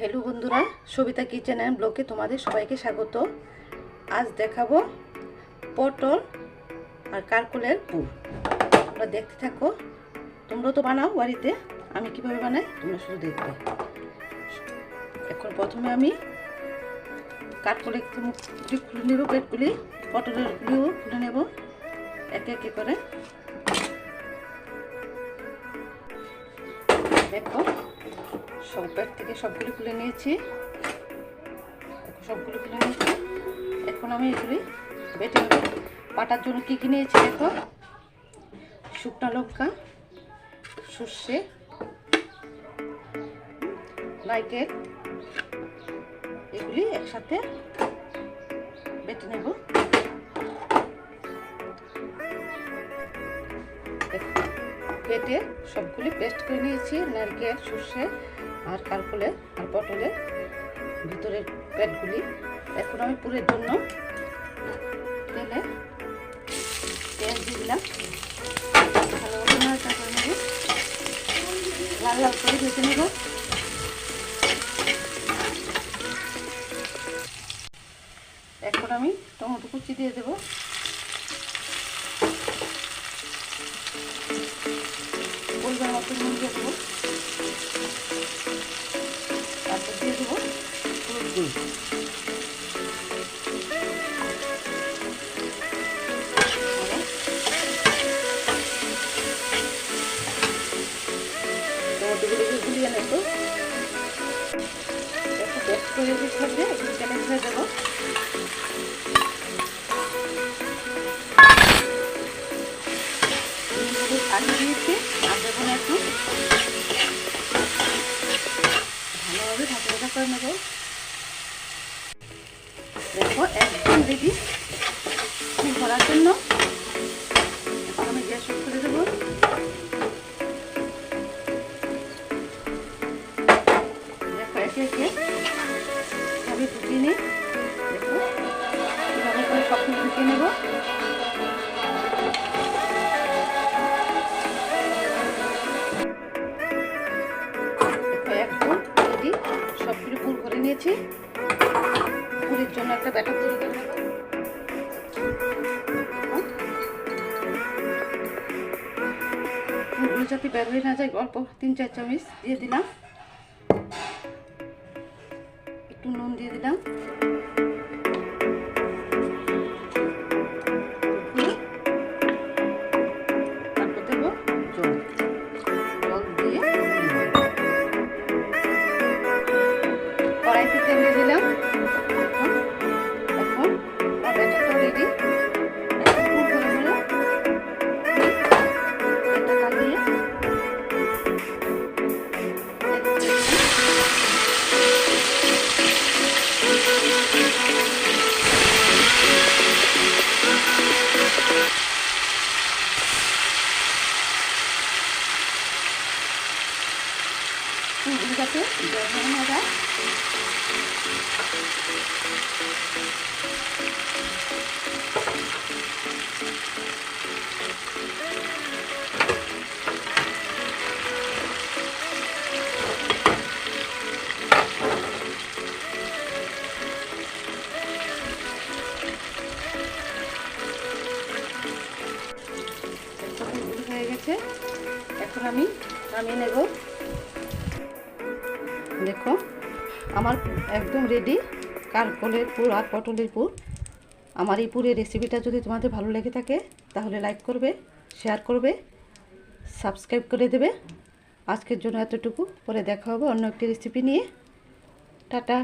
Hello বন্ধুরা, Sabita kitchen and ব্লকে তোমাদের সবাইকে স্বাগত। আজ দেখাবো পটল আর কারকলের পুর। তোমরা দেখতে থাকো। তোমরা তো বানাও বাড়িতে। আমি কীভাবে বানাই, তোমরা শুধু দেখবে। এখন প্রথমে আমি কাঠকলে খুলে নেব পেটগুলি পটলের গুলিও খুলে নেব। একে একে করে। দেখো সব ব্যাগ থেকে সবগুলো খুলে নিয়েছি। সবগুলো খুলে নিয়েছি। এখন আমি এগুলি বেটে নেব। পাটার জন্য কী কী নিয়েছি দেখো? শুকনো লঙ্কা, সর্ষে নাইকেল এগুলি একসাথে বেটে নেব। দেখো কেটে সবগুলি পেস্ট করে নিয়েছি, নারকেল, সর্ষে আর কারকলের আর পটলের ভিতরের পেটগুলি এখন আমি পুরের জন্য তেলে তেল দিয়ে দিলাম। করে লাল লাল করে ভেজে নেব। এখন আমি টমেটো কুচি দিয়ে দেবো। একটু থাকবে একটু তেলে ছেড়ে দেবো আলু দিয়েছি ভাজা ভাজা দেখো, একদম রেডি করার জন্য সবই ঢুকিয়ে নিই কীভাবে করে সব কিছু ঢুকিয়ে নেব। একদম নিয়েছি পুরের জন্য একটা করে নেব। যাতে বের হয়ে না যায়, অল্প তিন চার চামচ দিয়ে দিলাম। নুন দিয়ে দিলাম। যাতে জল না যায় হয়ে গেছে এখন আমি নামিয়ে নেব। দেখো, আমার একদম রেডি কারকলের পুর আর পটলের পুর। আমার এই পুরের রেসিপিটা যদি তোমাদের ভালো লেগে থাকে, তাহলে লাইক করবে শেয়ার করবে সাবস্ক্রাইব করে দেবে। আজকের জন্য এতটুকু। পরে দেখা হবে অন্য একটি রেসিপি নিয়ে। টাটা।